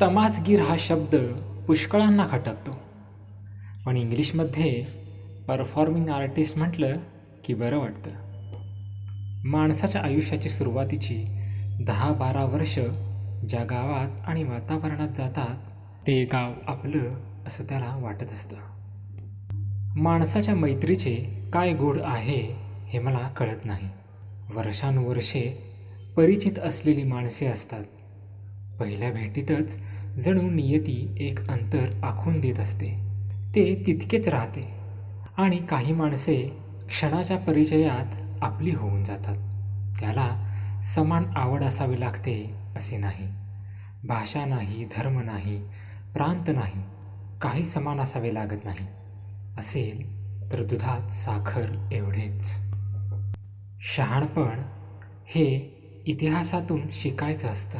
तमासगीर हा शब्द पुष्कळांना खटकतो. पण इंग्लिशमध्ये परफॉर्मिंग आर्टिस्ट म्हटलं की बरं वाटतं. माणसाच्या आयुष्याची सुरुवातीची दहा बारा वर्ष ज्या गावात आणि वातावरणात जातात ते गाव आपलं असं त्याला वाटत असतं. माणसाच्या मैत्रीचे काय गोड आहे हे मला कळत नाही. वर्षानुवर्षे परिचित असलेली माणसे असतात. पहिल्या भेटीतच जणू नियती एक अंतर आखून देत असते. ते तितकेच राहते आणि काही माणसे क्षणाच्या परिचयात आपली होऊन जातात. त्याला समान आवड असावी लागते असे नाही. भाषा नाही धर्म नाही प्रांत नाही काही समान असावे लागत नाही. असेल तर दुधात साखर एवढेच. शहाणपण हे इतिहासातून शिकायचं असतं.